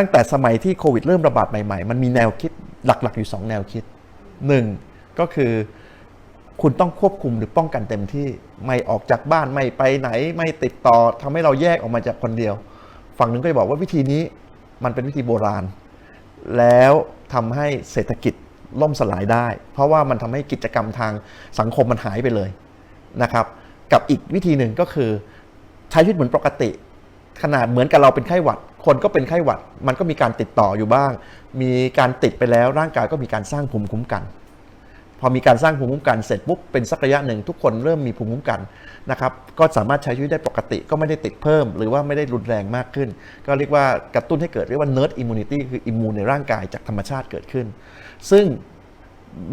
ตั้งแต่สมัยที่โควิดเริ่มระบาดใหม่ๆ มันมีแนวคิดหลักๆ อยู่ 2 แนวคิด 1. ก็คือคุณต้องควบคุมหรือป้องกันเต็มที่ไม่ออกจากบ้านไม่ไปไหน ไม่ติดต่อทำให้เราแยกออกมาจากคนเดียว ฝั่งหนึ่งก็จะบอกว่าวิธีนี้มันเป็นวิธีโบราณ แล้วทำให้เศรษฐกิจล่มสลายได้ เพราะว่ามันทำให้กิจกรรมทางสังคมมันหายไปเลยนะครับ กับอีกวิธีหนึ่งก็คือใช้ชีวิตเหมือนปกติ ขนาดเหมือนกับเราเป็นไข้หวัด คนก็เป็นไข้หวัด มันก็มีการติดต่ออยู่บ้าง มีการติดไปแล้วร่างกายก็มีการสร้างภูมิคุ้มกัน พอมีการสร้างภูมิคุ้มกันเสร็จปุ๊บเป็นสักระยะหนึ่งทุกคนเริ่มมีภูมิคุ้มกันนะครับก็สามารถใช้ชีวิตได้ปกติก็ไม่ได้ติดเพิ่ม หรือว่าไม่ได้รุนแรงมากขึ้น ก็เรียกว่ากระตุ้นให้เกิดเรียกว่า nerd immunity คืออิมมูนในร่างกายจากธรรมชาติเกิดขึ้น ซึ่ง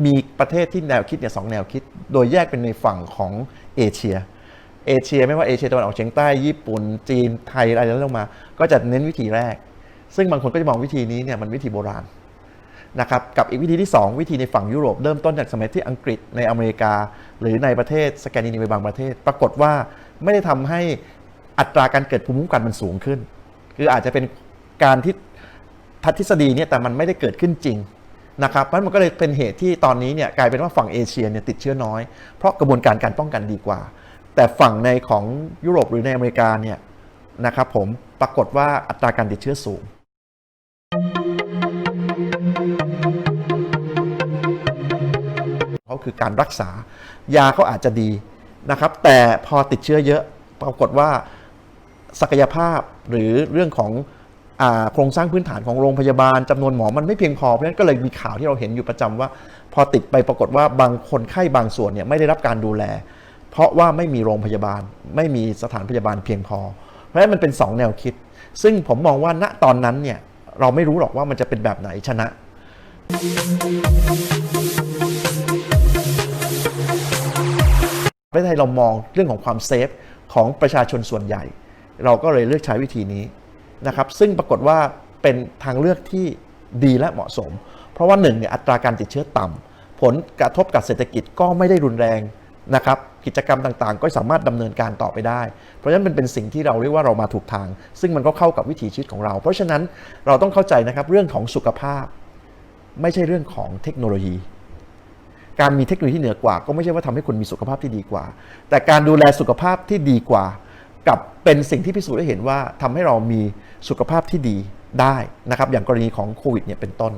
มีประเทศที่แนวคิดเนี่ยสองแนวคิด โดยแยกเป็นในฝั่งของเอเชีย เอเชีย ไม่ว่าเอเชียตะวันออกเฉียงใต้ญี่ปุ่น จีนไทยอะไรแล้วลงมา ก็จะเน้นวิธีแรก ซึ่งบางคนก็จะมองวิธีนี้เนี่ยมันวิธีโบราณนะครับกับอีกวิธีที่ 2 วิธีในฝั่งยุโรปเริ่มต้นจากสมัยที่อังกฤษในอเมริกา หรือในประเทศสแกนดิเนเวียบางประเทศ ปรากฏว่าไม่ได้ทำให้อัตราการเกิดภูมิคุ้มกันมันสูงขึ้น คืออาจจะเป็นการที่ทัดทฤษฎีเนี่ยแต่มันไม่ได้เกิดขึ้นจริงนะครับเพราะมันก็เลยเป็นเหตุที่ตอนนี้เนี่ยกลายเป็นว่าฝั่งเอเชียเนี่ยติดเชื้อน้อย เพราะกระบวนการการป้องกันดีกว่า แต่ฝั่งในของยุโรปหรือในอเมริกาเนี่ยนะครับผมปรากฏว่าอัตราการติดเชื้อสูง เขาคือการรักษายาเขาอาจจะดีนะครับ แต่พอติดเชื้อเยอะปรากฏว่าศักยภาพหรือเรื่องของอโครงสร้างพื้นฐานของโรงพยาบาลจำนวนหมอมันไม่เพียงพอเพราะฉะนั้นก็เลยมีข่าวที่เราเห็นอยู่ประจำว่า พอติดไปปรากฏว่าบางคนไข้บางส่วนเนี่ยไม่ได้รับการดูแล เพราะว่าไม่มีโรงพยาบาล ไม่มีสถานพยาบาลเพียงพอ เพราะฉะนั้นมันเป็นสองแนวคิด ซึ่งผมมองว่าณตอนนั้นเนี่ยเราไม่รู้หรอกว่ามันจะเป็นแบบไหนชนะ ประเทศไทยเรามองเรื่องของความเซฟของประชาชนส่วนใหญ่ เราก็เลยเลือกใช้วิธีนี้นะครับซึ่งปรากฏว่าเป็นทางเลือกที่ดีและเหมาะสม เพราะว่าหนึ่งเนี่ยอัตราการติดเชื้อต่ำผลกระทบกับเศรษฐกิจก็ไม่ได้รุนแรง นะครับกิจกรรมต่างๆ ก็สามารถดำเนินการต่อไปได้ เพราะฉะนั้นมันเป็นสิ่งที่เราเรียกว่าเรามาถูกทาง ซึ่งมันก็เข้ากับวิถีชีวิตของเรา เพราะฉะนั้นเราต้องเข้าใจนะครับเรื่องของสุขภาพ ไม่ใช่เรื่องของเทคโนโลยี การมีเทคโนโลยีที่เหนือกว่า ก็ไม่ใช่ว่าทำให้คุณมีสุขภาพที่ดีกว่า แต่การดูแลสุขภาพที่ดีกว่า กับเป็นสิ่งที่พิสูจน์ได้เห็นว่าทำให้เรามีสุขภาพที่ดีได้นะครับอย่างกรณีของโควิดเนี่ยเป็นต้น